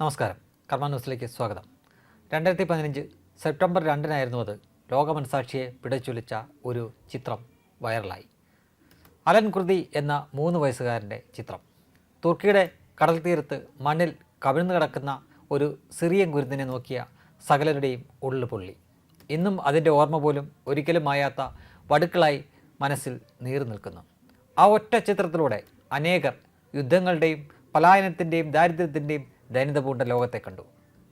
നമസ്കാരം. കർമ്മ ന്യൂസിലേക്ക് സ്വാഗതം. രണ്ടായിരത്തി പതിനഞ്ച് സെപ്റ്റംബർ രണ്ടിനായിരുന്നു അത്. ലോകമനസാക്ഷിയെ പിടച്ചുലിച്ച ഒരു ചിത്രം വൈറലായി. അലൻ കൃതി എന്ന മൂന്ന് വയസ്സുകാരന്റെ ചിത്രം. തുർക്കിയുടെ കടൽ തീരത്ത് മണ്ണിൽ കവിഴ്ന്നു കിടക്കുന്ന ഒരു സിറിയൻ കുരുന്നിനെ നോക്കിയ സകലരുടെയും ഉള്ളു പൊള്ളി. ഇന്നും അതിന്റെ ഓർമ്മ പോലും ഒരിക്കലും മായാത്ത വടുക്കളായി മനസ്സിൽ നീറി നിൽക്കുന്നു. ആ ഒറ്റ ചിത്രത്തിലൂടെ അനേകർ യുദ്ധങ്ങളുടെയും പലായനത്തിന്റെയും ദാരിദ്ര്യത്തിന്റെയും ദൈനത പൂണ്ട ലോകത്തെ കണ്ടു.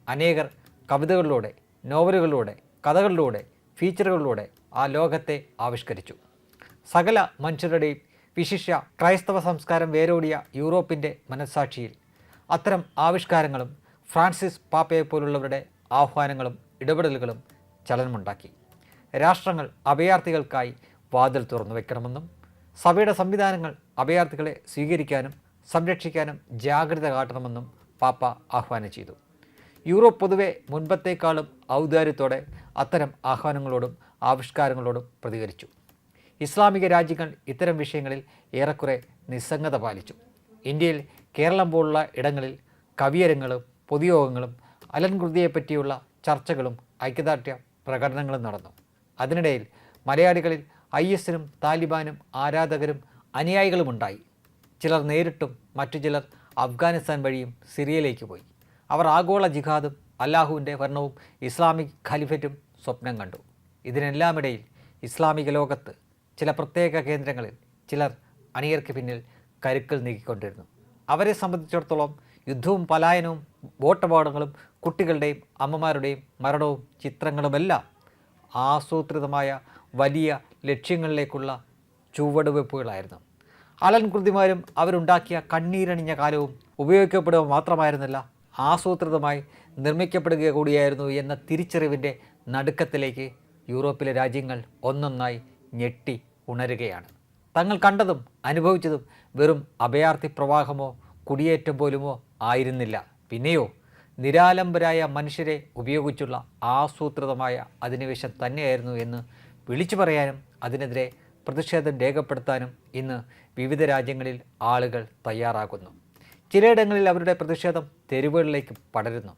അനേകർ കവിതകളിലൂടെ നോവലുകളിലൂടെ കഥകളിലൂടെ ഫീച്ചറുകളിലൂടെ ആ ലോകത്തെ ആവിഷ്കരിച്ചു. സകല മനുഷ്യരുടെയും വിശിഷ്യ ക്രൈസ്തവ സംസ്കാരം വേരോടിയ യൂറോപ്പിന്റെ മനസ്സാക്ഷിയിൽ അത്തരം ആവിഷ്കാരങ്ങളും ഫ്രാൻസിസ് പാപ്പയെ പോലുള്ളവരുടെ ആഹ്വാനങ്ങളും ഇടപെടലുകളും ചലനമുണ്ടാക്കി. രാഷ്ട്രങ്ങൾ അഭയാർത്ഥികൾക്കായി വാതിൽ തുറന്നു വെക്കണമെന്നും സഭയുടെ സംവിധാനങ്ങൾ അഭയാർത്ഥികളെ സ്വീകരിക്കാനും സംരക്ഷിക്കാനും ജാഗ്രത കാട്ടണമെന്നും പാപ്പ ആഹ്വാനം ചെയ്തു. യൂറോപ്പ് പൊതുവെ മുൻപത്തേക്കാളും ഔദാര്യത്തോടെ അത്തരം ആഹ്വാനങ്ങളോടും ആവിഷ്കാരങ്ങളോടും പ്രതികരിച്ചു. ഇസ്ലാമിക രാജ്യങ്ങൾ ഇത്തരം വിഷയങ്ങളിൽ ഏറെക്കുറെ നിസ്സംഗത പാലിച്ചു. ഇന്ത്യയിൽ കേരളം പോലുള്ള ഇടങ്ങളിൽ കവിയരങ്ങളും പൊതുയോഗങ്ങളും അലൻകൃതിയെപ്പറ്റിയുള്ള ചർച്ചകളും ഐക്യദാർഢ്യ പ്രകടനങ്ങളും നടന്നു. അതിനിടയിൽ മലയാളികളിൽ ഐ എസിനും താലിബാനും ആരാധകരും അനുയായികളുമുണ്ടായി. ചിലർ നേരിട്ടും മറ്റു ചിലർ അഫ്ഗാനിസ്ഥാൻ വഴിയും സിറിയയിലേക്ക് പോയി. അവർ ആഗോള ജിഹാദും അല്ലാഹുവിന്റെ ഭരണവും ഇസ്ലാമിക് ഖലിഫറ്റും സ്വപ്നം കണ്ടു. ഇതിനെല്ലാമിടയിൽ ഇസ്ലാമിക ലോകത്ത് ചില പ്രത്യേക കേന്ദ്രങ്ങളിൽ ചിലർ അണിയർക്ക് പിന്നിൽ കരുക്കൾ നീക്കിക്കൊണ്ടിരുന്നു. അവരെ സംബന്ധിച്ചിടത്തോളം യുദ്ധവും പലായനവും വോട്ടപാടങ്ങളും കുട്ടികളുടെയും അമ്മമാരുടെയും മരണവും ചിത്രങ്ങളുമെല്ലാം ആസൂത്രിതമായ വലിയ ലക്ഷ്യങ്ങളിലേക്കുള്ള ചുവടുവെപ്പുകളായിരുന്നു അലൻകൃതിമാരും അവരുണ്ടാക്കിയ കണ്ണീരണിഞ്ഞ കാലവും ഉപയോഗിക്കപ്പെടുക മാത്രമായിരുന്നില്ല ആസൂത്രിതമായി നിർമ്മിക്കപ്പെടുക കൂടിയായിരുന്നു എന്ന തിരിച്ചറിവിന്റെ നടുക്കത്തിലേക്ക് യൂറോപ്പിലെ രാജ്യങ്ങൾ ഒന്നൊന്നായി ഞെട്ടി ഉണരുകയാണ്. തങ്ങൾ കണ്ടതും അനുഭവിച്ചതും വെറും അഭയാർത്ഥി പ്രവാഹമോ കുടിയേറ്റം പോലുമോ ആയിരുന്നില്ല. പിന്നെയോ നിരാലംബരായ മനുഷ്യരെ ഉപയോഗിച്ചുള്ള ആസൂത്രിതമായ അധിനിവേശം തന്നെയായിരുന്നു എന്ന് വിളിച്ചു പറയാനും അതിനെതിരെ പ്രതിഷേധം രേഖപ്പെടുത്താനും ഇന്ന് വിവിധ രാജ്യങ്ങളിൽ ആളുകൾ തയ്യാറാകുന്നു. ചിലയിടങ്ങളിൽ അവരുടെ പ്രതിഷേധം തെരുവുകളിലേക്ക് പടരുന്നു.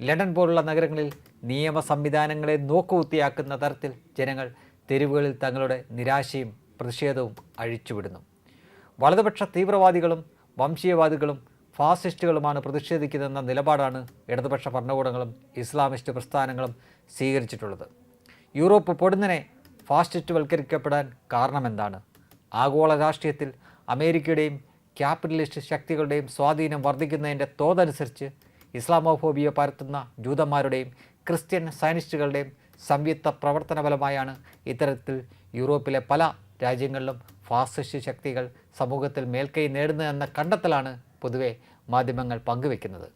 ലണ്ടൻ പോലുള്ള നഗരങ്ങളിൽ നിയമ സംവിധാനങ്ങളെ നോക്കുകുത്തിയാക്കുന്ന തരത്തിൽ ജനങ്ങൾ തെരുവുകളിൽ തങ്ങളുടെ നിരാശയും പ്രതിഷേധവും അഴിച്ചുവിടുന്നു. വലതുപക്ഷ തീവ്രവാദികളും വംശീയവാദികളും ഫാസിസ്റ്റുകളുമാണ് പ്രതിഷേധിക്കുന്നതെന്ന നിലപാടാണ് ഇടതുപക്ഷ ഭരണകൂടങ്ങളും ഇസ്ലാമിസ്റ്റ് പ്രസ്ഥാനങ്ങളും സ്വീകരിച്ചിട്ടുള്ളത്. യൂറോപ്പ് പൊടുന്നനെ ഫാസിസ്റ്റ്വൽക്കരിക്കപ്പെടാൻ കാരണമെന്താണ്? ആഗോള രാഷ്ട്രീയത്തിൽ അമേരിക്കയുടെയും ക്യാപിറ്റലിസ്റ്റ് ശക്തികളുടെയും സ്വാധീനം വർദ്ധിക്കുന്നതിന്റെ തോതനുസരിച്ച് ഇസ്ലാമോഫോബിയ പരത്തുന്ന ജൂതന്മാരുടെയും ക്രിസ്ത്യൻ സയനിസ്റ്റുകളുടെയും സംയുക്ത പ്രവർത്തന ഫലമായാണ് ഇത്തരത്തിൽ യൂറോപ്പിലെ പല രാജ്യങ്ങളിലും ഫാസിസ്റ്റ് ശക്തികൾ സമൂഹത്തിൽ മേൽക്കൈ നേടുന്നതെന്ന കണ്ടെത്തലാണ് പൊതുവെ മാധ്യമങ്ങൾ പങ്കുവെക്കുന്നത്.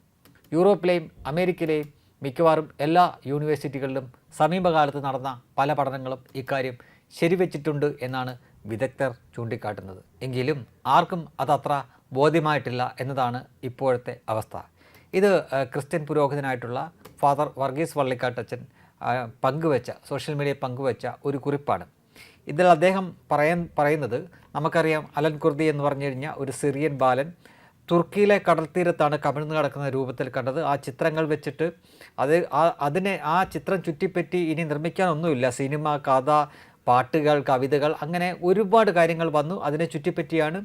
യൂറോപ്പിലെയും അമേരിക്കയിലെയും മിക്കവാറും എല്ലാ യൂണിവേഴ്സിറ്റികളിലും സമീപകാലത്ത് നടന്ന പല പഠനങ്ങളും ഇക്കാര്യം ശരിവെച്ചിട്ടുണ്ട് എന്നാണ് വിദഗ്ധർ ചൂണ്ടിക്കാട്ടുന്നത്. എങ്കിലും ആർക്കും അതത്ര ബോധ്യമായിട്ടില്ല എന്നതാണ് ഇപ്പോഴത്തെ അവസ്ഥ. ഇത് ക്രിസ്ത്യൻ പുരോഹിതനായിട്ടുള്ള ഫാദർ വർഗീസ് വള്ളിക്കാട്ടച്ചൻ പങ്കുവെച്ച സോഷ്യൽ മീഡിയയിൽ പങ്കുവെച്ച ഒരു കുറിപ്പാണ്. ഇതിൽ അദ്ദേഹം പറയാൻ പറയുന്നത് നമുക്കറിയാം അലൻ കുർദി എന്ന് പറഞ്ഞു കഴിഞ്ഞാൽ ഒരു സിറിയൻ ബാലൻ തുർക്കിയിലെ കടൽ തീരത്താണ് കമിഴ്ന്നു കിടക്കുന്ന രൂപത്തിൽ കണ്ടത്. ആ ചിത്രങ്ങൾ വെച്ചിട്ട് അത് ആ അതിനെ ആ ചിത്രം ചുറ്റിപ്പറ്റി ഇനി നിർമ്മിക്കാനൊന്നുമില്ല. സിനിമ കഥ പാട്ടുകൾ കവിതകൾ അങ്ങനെ ഒരുപാട് കാര്യങ്ങൾ വന്നു. അതിനെ ചുറ്റിപ്പറ്റിയാണ്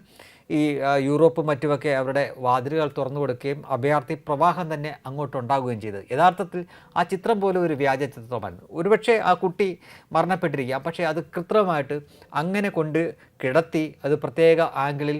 ഈ യൂറോപ്പ് യൂറോപ്പും മറ്റുമൊക്കെ അവരുടെ വാതിലുകൾ തുറന്നു കൊടുക്കുകയും അഭയാർത്ഥി പ്രവാഹം തന്നെ അങ്ങോട്ടുണ്ടാകുകയും ചെയ്തത് യഥാർത്ഥത്തിൽ ആ ചിത്രം പോലെ ഒരു വ്യാജ ചിത്രമായിരുന്നു ഒരുപക്ഷെ ആ കുട്ടി മരണപ്പെട്ടിരിക്കാം. പക്ഷേ അത് കൃത്രിമമായിട്ട് അങ്ങനെ കൊണ്ട് കിടത്തി അത് പ്രത്യേക ആംഗിളിൽ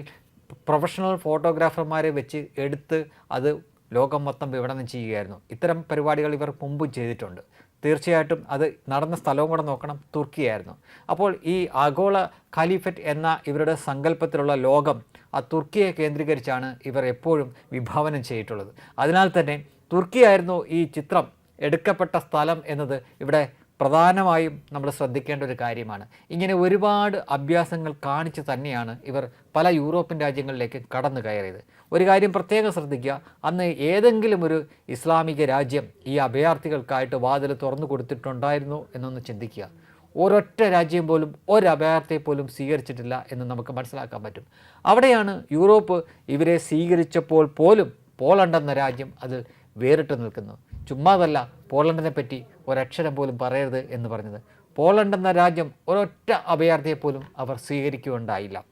പ്രൊഫഷണൽ ഫോട്ടോഗ്രാഫർമാരെ വെച്ച് എടുത്ത് അത് ലോകം മൊത്തം വിപണനം ചെയ്യുകയായിരുന്നു. ഇത്തരം പരിപാടികൾ ഇവർ മുമ്പും ചെയ്തിട്ടുണ്ട്. തീർച്ചയായിട്ടും അത് നടന്ന സ്ഥലവും കൂടെ നോക്കണം തുർക്കിയായിരുന്നു. അപ്പോൾ ഈ ആഗോള ഖലീഫറ്റ് എന്ന ഇവരുടെ സങ്കല്പത്തിലുള്ള ലോകം ആ തുർക്കിയെ കേന്ദ്രീകരിച്ചാണ് ഇവർ എപ്പോഴും വിഭാവനം ചെയ്തിട്ടുള്ളത്. അതിനാൽ തന്നെ തുർക്കിയായിരുന്നു ഈ ചിത്രം എടുക്കപ്പെട്ട സ്ഥലം എന്നത് ഇവിടെ പ്രധാനമായും നമ്മൾ ശ്രദ്ധിക്കേണ്ട ഒരു കാര്യമാണ്. ഇങ്ങനെ ഒരുപാട് അഭ്യാസങ്ങൾ കാണിച്ച് തന്നെയാണ് ഇവർ പല യൂറോപ്യൻ രാജ്യങ്ങളിലേക്ക് കടന്നു കയറിയത്. ഒരു കാര്യം പ്രത്യേകം ശ്രദ്ധിക്കുക. അന്ന് ഏതെങ്കിലും ഒരു ഇസ്ലാമിക രാജ്യം ഈ അഭയാർത്ഥികൾക്കായിട്ട് വാതിൽ തുറന്നു കൊടുത്തിട്ടുണ്ടായിരുന്നു എന്നൊന്ന് ചിന്തിക്കുക. ഒരൊറ്റ രാജ്യം പോലും ഒരു അഭയാർത്ഥിയെ പോലും സ്വീകരിച്ചിട്ടില്ല എന്ന് നമുക്ക് മനസ്സിലാക്കാൻ പറ്റും. അവിടെയാണ് യൂറോപ്പ് ഇവരെ സ്വീകരിച്ചപ്പോൾ പോലും പോളണ്ട് എന്ന രാജ്യം അത് വേറിട്ട് നിൽക്കുന്നു ചുമ്മാതല്ല പോളണ്ടിനെ പറ്റി ഒരക്ഷരം പോലും പറയരുത് എന്ന് പറഞ്ഞത്. പോളണ്ട് എന്ന രാജ്യം ഒരൊറ്റ അഭയാർത്ഥിയെ പോലും അവർ സ്വീകരിക്കുകയുണ്ടായില്ല.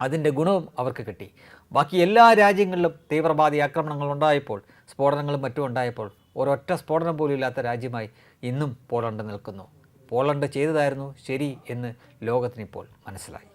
അതിന്റെ ഗുണവും അവർക്ക് കിട്ടി. ബാക്കി എല്ലാ രാജ്യങ്ങളിലും തീവ്രവാദി ആക്രമണങ്ങൾ ഉണ്ടായപ്പോൾ സ്ഫോടനങ്ങളും മറ്റും ഉണ്ടായപ്പോൾ ഒരൊറ്റ സ്ഫോടനം പോലും ഇല്ലാത്ത രാജ്യമായി ഇന്നും പോളണ്ട് നിൽക്കുന്നു. പോളണ്ട് ചെയ്തതായിരുന്നു ശരി എന്ന് ലോകത്തിനിപ്പോൾ മനസ്സിലായി.